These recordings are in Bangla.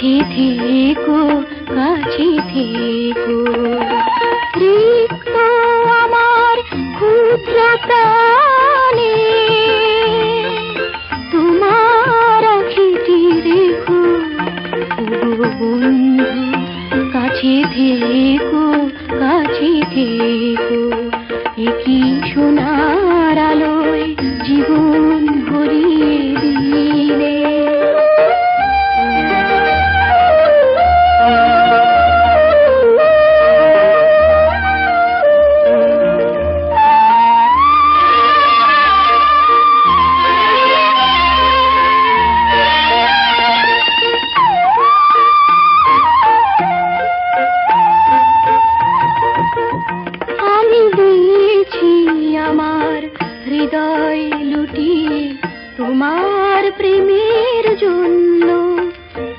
কাছে থেকো কাছে থেকো। রিক্ত আমার ক্ষুদ্র প্রাণে তোমার আখিটি রেখো। বন্ধু, কাছে থেকো কাছে থেকো। একই সোনার তোমার প্রেমের জন্য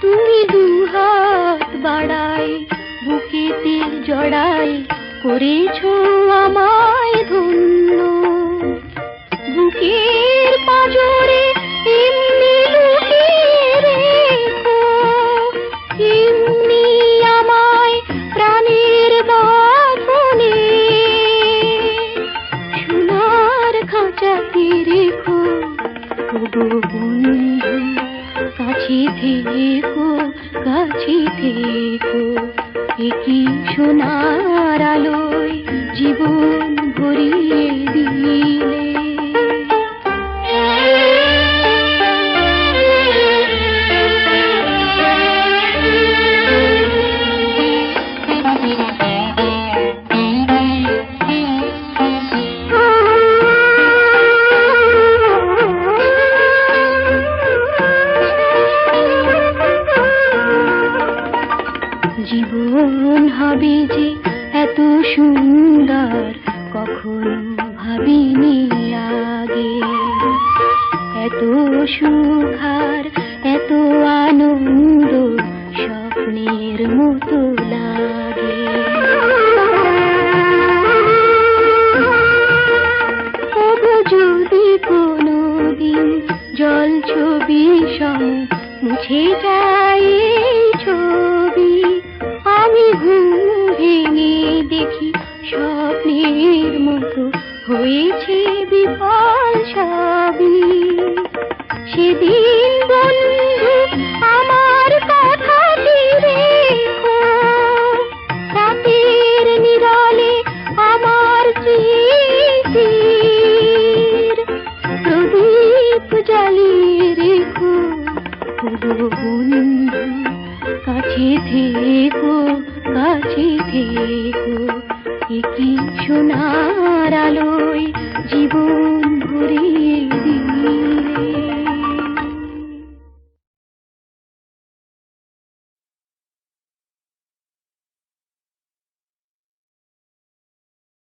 তুমি দুহাত বাড়াই, বুকেতে জড়াই করেছ আমায় ধন্য। বুকের পাজরে এমনি লুকিয়ে আমায় প্রাণের রেখো বন্ধু কাছে থেকো কাছে থেকো জীবন হবে যে এত সুন্দর, কখনো ভাবিনি আগে। এত সুখার, এত আনন্দ স্বপ্নের মতো লাগে। যদি কোনোদিন জল ছবি সম মুছে যায় হয়েছে বিফল সবই সেদিন বন্ধু, আমার রেখো। রাতের নিরালে আমার স্মৃতির প্রদীপ জ্বালিয়ে রেখো। বন্ধু, কাছে থেকো কাছে থেকো। একই আলোয় জীবন